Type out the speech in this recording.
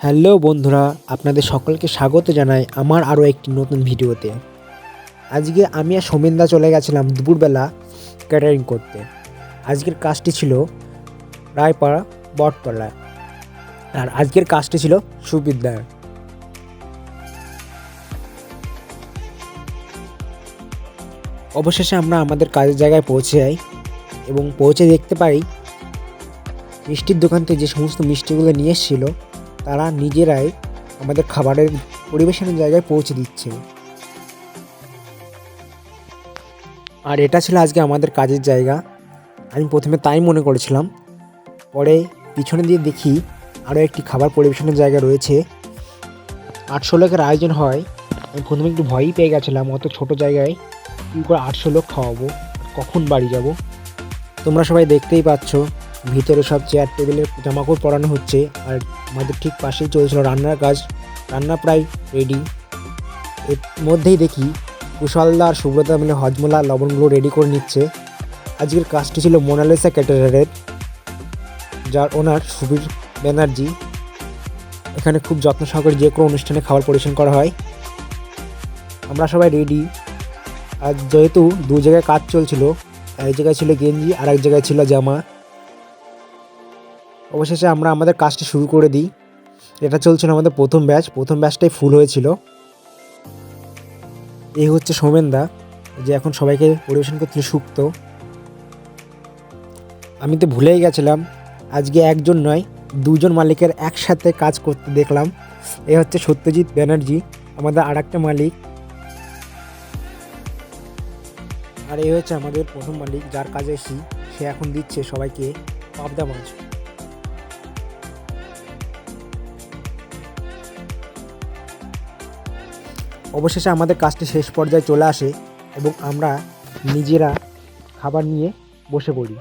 Hello বন্ধুরা, আপনাদের সকলকে স্বাগত জানাই আমার আরও একটি নতুন ভিডিওতে। আজকে আমি আর সোমেনদা চলে গেছিলাম দুপুরবেলা ক্যাটারিং করতে। আজকের কাজটি ছিল রায়পাড়া বটতলায় আর আজকের কাজটি ছিল সুবিদ্যার। অবশেষে আমরা আমাদের কাজের জায়গায় পৌঁছে যাই এবং পৌঁছে দেখতে পাই মিষ্টির দোকান থেকে যে সমস্ত মিষ্টিগুলো নিয়ে এসেছিল তারা নিজেরাই আমাদের খাবারের পরিবেশনের জায়গায় পৌঁছে দিচ্ছে। আর এটা ছিল আজকে আমাদের কাজের জায়গা। আমি প্রথমে তাই মনে করেছিলাম, পরে পিছনে দিয়ে দেখি আরও একটি খাবার পরিবেশনের জায়গা রয়েছে। আটশো লোকের আয়োজন হয়, আমি প্রথমে একটু ভয়ই পেয়ে গেছিলাম, অত ছোট জায়গায় কী করে আটশো লোক খাওয়াবো কখন বাড়ি যাব? তোমরা সবাই দেখতেই পাচ্ছ। ভিতরে সব চেয়ার টেবিলে জামাকাপড় পরানো হচ্ছে আর আমাদের ঠিক পাশেই চলছিল রান্নার কাজ। রান্না প্রায় রেডি এর মধ্যেই দেখি কুশলদা আর সুব্রতা মিলে হজমলা, লবণগুলো রেডি করে নিচ্ছে। আজকের কাজটি ছিল মোনালিসা ক্যাটারারের যার ওনার সুবীর ব্যানার্জি। এখানে খুব যত্ন সহকারে যে কোনো অনুষ্ঠানে খাবার পরিবেশন করা হয়। আমরা সবাই রেডি আর যেহেতু দু জায়গায় কাজ চলছিল, এক জায়গায় ছিল গেঞ্জি আর এক জায়গায় ছিল জামা। অবশেষে আমরা আমাদের কাজটি শুরু করে দিই। এটা চলছিল আমাদের প্রথম ব্যাচ। প্রথম ব্যাচটাই ফুল হয়েছিল। এই হচ্ছে সোমেনদা, যে এখন সবাইকে পরিবেশন করছিল সুক্ত আমি তো ভুলেই গেছিলাম, আজকে একজন নয়, দুজন মালিকের একসাথে কাজ করতে দেখলাম। এ হচ্ছে সত্যজিৎ ব্যানার্জি, আমাদের আর একটা মালিক। আর এই হচ্ছে আমাদের প্রথম মালিক, যার কাজে এসি সে এখন দিচ্ছে সবাইকে পাবদা মাছ। অবশেষে আমাদের কাজটি শেষ পর্যায়ে চলে আসে এবং আমরা নিজেরা খাবার নিয়ে বসে পড়ি।